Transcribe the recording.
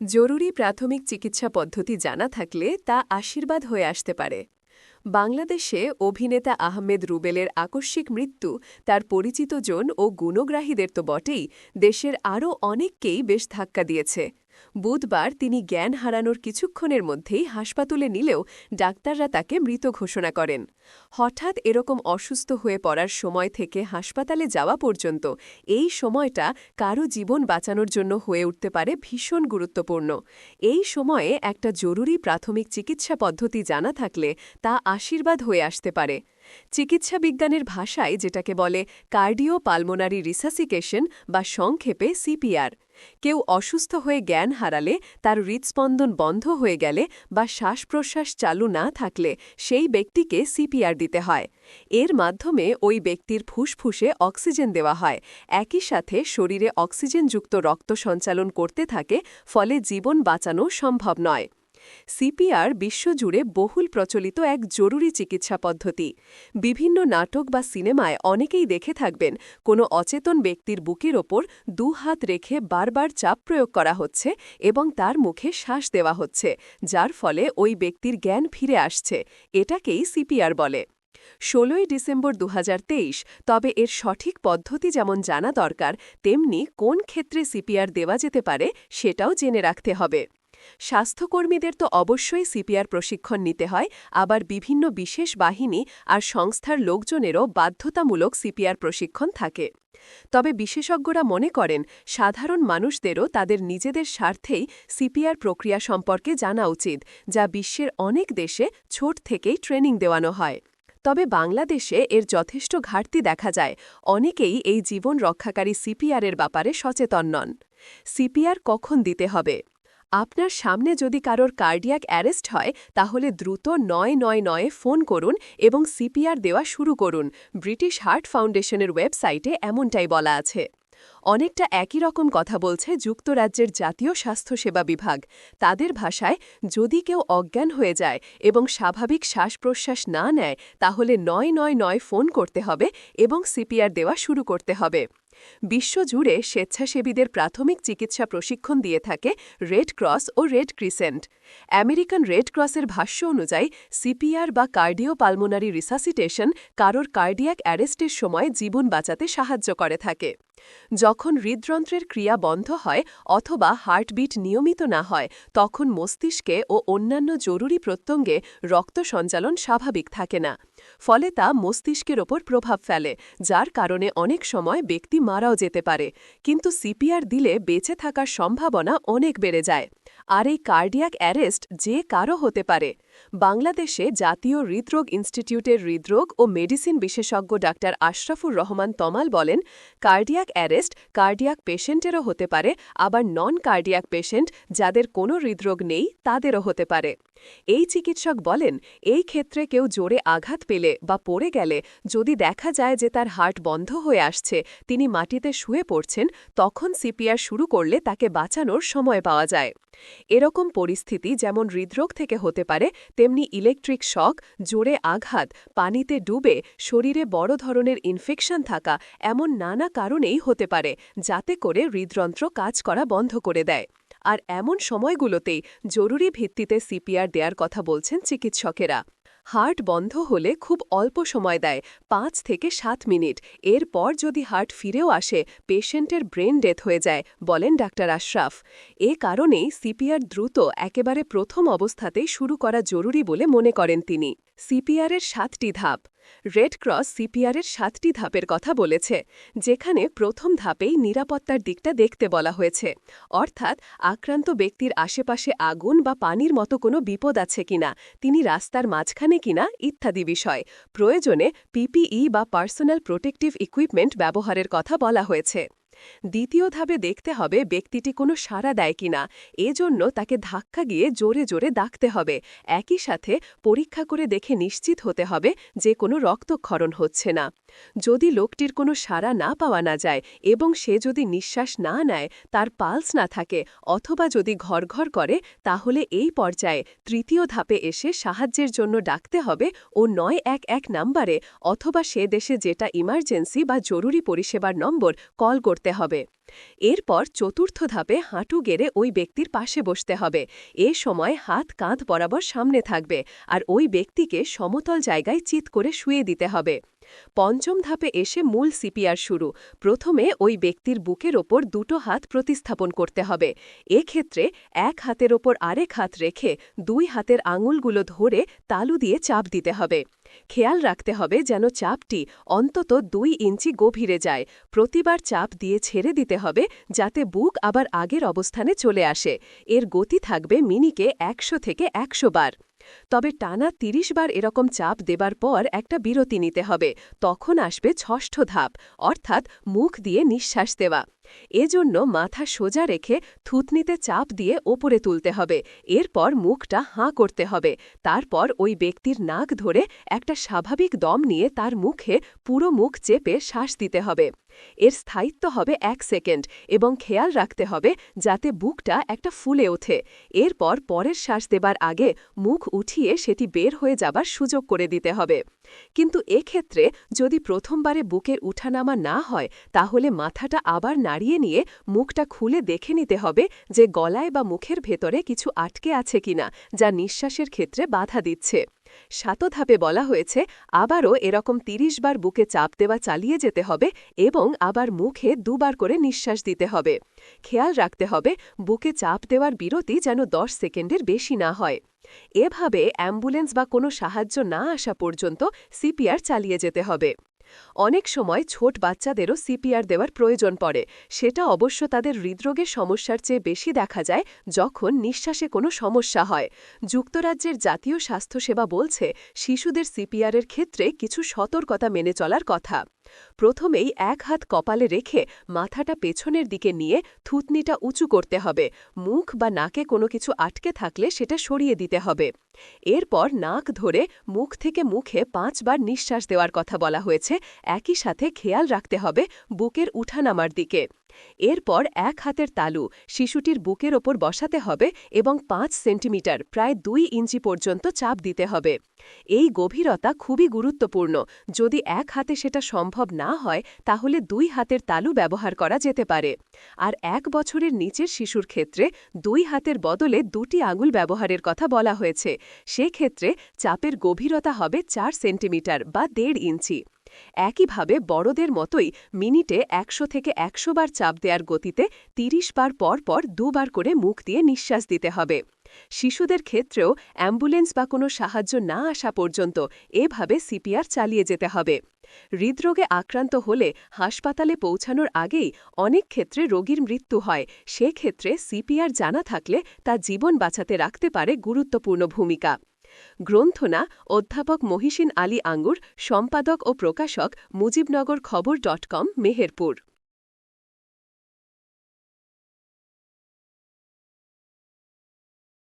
জরুরি প্রাথমিক চিকিৎসা পদ্ধতি জানা থাকলে তা আশীর্বাদ হয়ে আসতে পারে। বাংলাদেশে অভিনেতা আহমেদ রুবেলের আকস্মিক মৃত্যু, তার পরিচিতজন ও গুণগ্রাহীদের তো বটেই, দেশের আরও অনেককেই বেশ ধাক্কা দিয়েছে। বুধবার তিনি জ্ঞান হারানোর কিছুক্ষণের মধ্যেই হাসপাতালে নিলেও ডাক্তাররা তাকে মৃত ঘোষণা করেন। হঠাৎ এরকম অসুস্থ হয়ে পড়ার সময় থেকে হাসপাতালে যাওয়া পর্যন্ত এই সময়টা কারও জীবন বাঁচানোর জন্য হয়ে উঠতে পারে ভীষণ গুরুত্বপূর্ণ। এই সময়ে একটা জরুরি প্রাথমিক চিকিৎসা পদ্ধতি জানা থাকলে তা আশীর্বাদ হয়ে আসতে পারে। চিকিৎসা বিজ্ঞানের ভাষায় যেটাকে বলে কার্ডিও পালমোনারি রিসাসিকেশন বা সংক্ষেপে সিপিআর। কেউ অসুস্থ হয়ে জ্ঞান হারালে, তার হৃৎস্পন্দন বন্ধ হয়ে গেলে বা শ্বাস প্রশ্বাস চালু না থাকলে সেই ব্যক্তিকে সিপিআর দিতে হয়। এর মাধ্যমে ওই ব্যক্তির ফুসফুসে অক্সিজেন দেওয়া হয়। একই সাথে শরীরে অক্সিজেনযুক্ত রক্ত সঞ্চালন করতে থাকে, ফলে জীবন বাঁচানো সম্ভব নয়। সিপিআর বিশ্বজুড়ে বহুল প্রচলিত এক জরুরি চিকিৎসা পদ্ধতি। বিভিন্ন নাটক বা সিনেমায় অনেকেই দেখে থাকবেন কোনো অচেতন ব্যক্তির বুকের ওপর দু হাত রেখে বারবার চাপ প্রয়োগ করা হচ্ছে এবং তার মুখে শ্বাস দেওয়া হচ্ছে, যার ফলে ওই ব্যক্তির জ্ঞান ফিরে আসছে, এটাকেই সিপিআর বলে। ষোলোই ডিসেম্বর দু হাজার তেইশ, তবে এর সঠিক পদ্ধতি যেমন জানা দরকার, তেমনি কোন ক্ষেত্রে সিপিআর দেওয়া যেতে পারে সেটাও জেনে রাখতে হবে। স্বাস্থ্যকর্মীদের তো অবশ্যই সিপিআর প্রশিক্ষণ নিতে হয়, আবার বিভিন্ন বিশেষ বাহিনী আর সংস্থার লোকজনেরও বাধ্যতামূলক সিপিআর প্রশিক্ষণ থাকে। তবে বিশেষজ্ঞরা মনে করেন, সাধারণ মানুষদেরও তাদের নিজেদের স্বার্থেই সিপিআর প্রক্রিয়া সম্পর্কে জানা উচিত, যা বিশ্বের অনেক দেশে ছোট থেকেই ট্রেনিং দেওয়ানো হয়। তবে বাংলাদেশে এর যথেষ্ট ঘাটতি দেখা যায়, অনেকেই এই জীবন রক্ষাকারী সিপিআরের ব্যাপারে সচেতন নন। সিপিআর কখন দিতে হবে? আপনার সামনে যদি কারোর কার্ডিয়াক অ্যারেস্ট হয়, তাহলে দ্রুত নয় নয় নয়ে ফোন করুন এবং সিপিআর দেওয়া শুরু করুন। ব্রিটিশ হার্ট ফাউন্ডেশনের ওয়েবসাইটে এমনটাই বলা আছে। অনেকটা একই রকম কথা বলছে যুক্তরাজ্যের জাতীয় স্বাস্থ্যসেবা বিভাগ। তাদের ভাষায়, যদি কেউ অজ্ঞান হয়ে যায় এবং স্বাভাবিক শ্বাস প্রশ্বাস না নেয়, তাহলে নয় নয় নয় ফোন করতে হবে এবং সিপিআর দেওয়া শুরু করতে হবে। বিশ্বজুড়ে স্বেচ্ছাসেবীদের প্রাথমিক চিকিৎসা প্রশিক্ষণ দিয়ে থাকে রেড ক্রস ও রেড ক্রিসেন্ট। আমেরিকান রেড ক্রসের ভাষ্য অনুযায়ী, সিপিআর বা কার্ডিও পালমোনারি রিসাসিটেশন কারোর কার্ডিয়াক অ্যারেস্টের সময় জীবন বাঁচাতে সাহায্য করে থাকে। যখন হৃদযন্ত্রের ক্রিয়া বন্ধ হয় অথবা হার্টবিট নিয়মিত না হয়, তখন মস্তিষ্কে ও অন্যান্য জরুরি প্রত্যঙ্গে রক্ত সঞ্চালন স্বাভাবিক থাকে না। ফলে তা মস্তিষ্কের ওপর প্রভাব ফেলে, যার কারণে অনেক সময় ব্যক্তি মারাও যেতে পারে, কিন্তু সিপিআর দিলে বেঁচে থাকার সম্ভাবনা অনেক বেড়ে যায়। আর এই কার্ডিয়াক অ্যারেস্ট যে কারও হতে পারে। বাংলাদেশে জাতীয় হৃদরোগ ইনস্টিটিউটের হৃদরোগ ও মেডিসিন বিশেষজ্ঞ ডাক্তার আশরাফুর রহমান তমাল বলেন, কার্ডিয়াক অ্যারেস্ট কার্ডিয়াক পেশেন্টেরও হতে পারে, আবার নন কার্ডিয়াক পেশেন্ট যাদের কোনো হৃদরোগ নেই তাদেরও হতে পারে। এই চিকিৎসক বলেন, এই ক্ষেত্রে কেউ জোরে আঘাত পেলে বা পড়ে গেলে যদি দেখা যায় যে তার হার্ট বন্ধ হয়ে আসছে, তিনি মাটিতে শুয়ে পড়ছেন, তখন সিপিআর শুরু করলে তাকে বাঁচানোর সময় পাওয়া যায়। এরকম পরিস্থিতি যেমন হৃদরোগ থেকে হতে পারে তেমনি ইলেকট্রিক শক, জোরে আঘাত, পানিতে ডুবে, শরীরে বড় ধরনের ইনফেকশন থাকা এমন নানা কারণেই হতে পারে, যাতে করে হৃদযন্ত্র কাজ করা বন্ধ করে দেয়। আর এমন সময়গুলোতেই জরুরি ভিত্তিতে সিপিআর দেওয়ার কথা বলছেন চিকিৎসকেরা। হার্ট বন্ধ হলে খুব অল্প সময় দেয়, পাঁচ থেকে সাত মিনিট। এরপর যদি হার্ট ফিরেও আসে, পেশেন্টের ব্রেন ডেথ হয়ে যায়, বলেন ডাক্তার আশরাফ। এ কারণেই সিপিআর দ্রুত একেবারে প্রথম অবস্থাতেই শুরু করা জরুরি বলে মনে করেন তিনি। সিপিআরের সাতটি ধাপ। রেড ক্রস সিপিআরের সাতটি ধাপের কথা বলেছে, যেখানে প্রথম ধাপেই নিরাপত্তার দিকটা দেখতে বলা হয়েছে। অর্থাৎ, আক্রান্ত ব্যক্তির আশেপাশে আগুন বা পানির মতো কোনো বিপদ আছে কিনা, তিনি রাস্তার মাঝখানে কিনা, ইত্যাদি বিষয়। প্রয়োজনে পিপিই বা পার্সোনাল প্রোটেক্টিভ ইকুইপমেন্ট ব্যবহারের কথা বলা হয়েছে। দ্বিতীয় ধাপে দেখতে হবে ব্যক্তিটি কোনো সাড়া দেয় কিনা। এজন্য তাকে ধাক্কা গিয়ে জোরে জোরে ডাকতে হবে। একই সাথে পরীক্ষা করে দেখে নিশ্চিত হতে হবে যে কোনো রক্তক্ষরণ হচ্ছে না। যদি লোকটির কোনো সাড়া না পাওয়া না যায় এবং সে যদি নিঃশ্বাস না নেয়, তার পালস না থাকে অথবা যদি ঘর ঘর করে, তাহলে এই পর্যায়ে তৃতীয় ধাপে এসে সাহায্যের জন্য ডাকতে হবে ও নয় এক এক নাম্বারে অথবা সে দেশে যেটা ইমার্জেন্সি বা জরুরি পরিষেবার নম্বর কল করতে রাখতে হবে। এরপর চতুর্থ ধাপে হাঁটু গেড়ে ওই ব্যক্তির পাশে বসতে হবে। এ সময় হাত কাঁধ বরাবর সামনে থাকবে আর ওই ব্যক্তিকে সমতল জায়গায় চিত করে শুয়ে দিতে হবে। পঞ্চম ধাপে এসে মূল সিপিআর শুরু। প্রথমে ওই ব্যক্তির বুকের ওপর দুটো হাত প্রতিস্থাপন করতে হবে। এক্ষেত্রে এক হাতের ওপর আরেক হাত রেখে দুই হাতের আঙুলগুলো ধরে তালু দিয়ে চাপ দিতে হবে। খেয়াল রাখতে হবে যেন চাপটি অন্তত দুই ইঞ্চি গভীরে যায়। প্রতিবার চাপ দিয়ে ছেড়ে দিতে হবে যাতে বুক আবার আগের অবস্থানে চলে আসে। এর গতি থাকবে মিনিকে একশো থেকে একশো বার। তবে টানা ৩০ বার এরকম চাপ দেবার পর একটা বিরতি নিতে হবে। তখন আসবে ষষ্ঠ ধাপ, অর্থাৎ মুখ দিয়ে নিঃশ্বাস দেওয়া। এজন্য মাথা সোজা রেখে থুতনিতে চাপ দিয়ে ওপরে তুলতে হবে। এরপর মুখটা হাঁ করতে হবে। তারপর ওই ব্যক্তির নাক ধরে একটা স্বাভাবিক দম নিয়ে তার মুখে পুরো মুখ চেপে শ্বাস দিতে হবে। এর স্থায়িত্ব হবে এক সেকেন্ড এবং খেয়াল রাখতে হবে যাতে বুকটা একটা ফুলে ওঠে। এরপর পরের শ্বাস দেবার আগে মুখ উঠিয়ে সেটি বের হয়ে যাবার সুযোগ করে দিতে হবে। কিন্তু এক্ষেত্রে যদি প্রথমবারে বুকের উঠানামা না হয়, তাহলে মাথাটা আবার নাড়িয়ে নিয়ে মুখটা খুলে দেখে নিতে হবে যে গলায় বা মুখের ভেতরে কিছু আটকে আছে কিনা, যা নিঃশ্বাসের ক্ষেত্রে বাধা দিচ্ছে। ধাপে বলা হয়েছে, আবারও এরকম ৩০ বার বুকে চাপ দেওয়া চালিয়ে যেতে হবে এবং আবার মুখে দুবার করে নিঃশ্বাস দিতে হবে। খেয়াল রাখতে হবে, বুকে চাপ দেওয়ার বিরতি যেন দশ সেকেন্ডের বেশি না হয়। এভাবে অ্যাম্বুলেন্স বা কোনো সাহায্য না আসা পর্যন্ত সিপিআর চালিয়ে যেতে হবে। অনেক সময় ছোট বাচ্চাদেরও সিপিআর দেওয়ার প্রয়োজন পড়ে। সেটা অবশ্য তাদের হৃদরোগের সমস্যার চেয়ে বেশি দেখা যায় যখন নিঃশ্বাসে কোনো সমস্যা হয়। যুক্তরাজ্যের জাতীয় স্বাস্থ্যসেবা বলছে, শিশুদের সিপিআরের ক্ষেত্রে কিছু সতর্কতা মেনে চলার কথা। প্রথমেই এক হাত কপালে রেখে মাথাটা পেছনের দিকে নিয়ে থুতনিটা উঁচু করতে হবে। মুখ বা নাকে কোনো কিছু আটকে থাকলে সেটা সরিয়ে দিতে হবে। এরপর নাক ধরে মুখ থেকে মুখে পাঁচবার নিঃশ্বাস দেওয়ার কথা বলা হয়েছে। একই সাথে খেয়াল রাখতে হবে বুকের উঠানামার দিকে। এরপর এক হাতের তালু শিশুটির বুকের ওপর বসাতে হবে এবং পাঁচ সেন্টিমিটার, প্রায় দুই ইঞ্চি পর্যন্ত চাপ দিতে হবে। এই গভীরতা খুবই গুরুত্বপূর্ণ। যদি এক হাতে সেটা সম্ভব না হয়, তাহলে দুই হাতের তালু ব্যবহার করা যেতে পারে। আর এক বছরের নিচের শিশুর ক্ষেত্রে দুই হাতের বদলে দুটি আঙুল ব্যবহারের কথা বলা হয়েছে। সেক্ষেত্রে চাপের গভীরতা হবে চার সেন্টিমিটার বা দেড় ইঞ্চি। একইভাবে বড়দের মতোই মিনিটে একশো থেকে একশো বার চাপ দেওয়ার গতিতে ৩০ বার পর পর দুবার করে মুখ দিয়ে নিঃশ্বাস দিতে হবে। শিশুদের ক্ষেত্রেও অ্যাম্বুলেন্স বা কোনো সাহায্য না আসা পর্যন্ত এভাবে সিপিআর চালিয়ে যেতে হবে। হৃদরোগে আক্রান্ত হলে হাসপাতালে পৌঁছানোর আগেই অনেক ক্ষেত্রে রোগীর মৃত্যু হয়। সেক্ষেত্রে সিপিআর জানা থাকলে তা জীবন বাঁচাতে রাখতে পারে গুরুত্বপূর্ণ ভূমিকা। গ্রন্থনা অধ্যাপক মহিষিন আলী আঙ্গুর সম্পাদক ও প্রকাশক মুজিবনগর খবর ডট কম মেহেরপুর।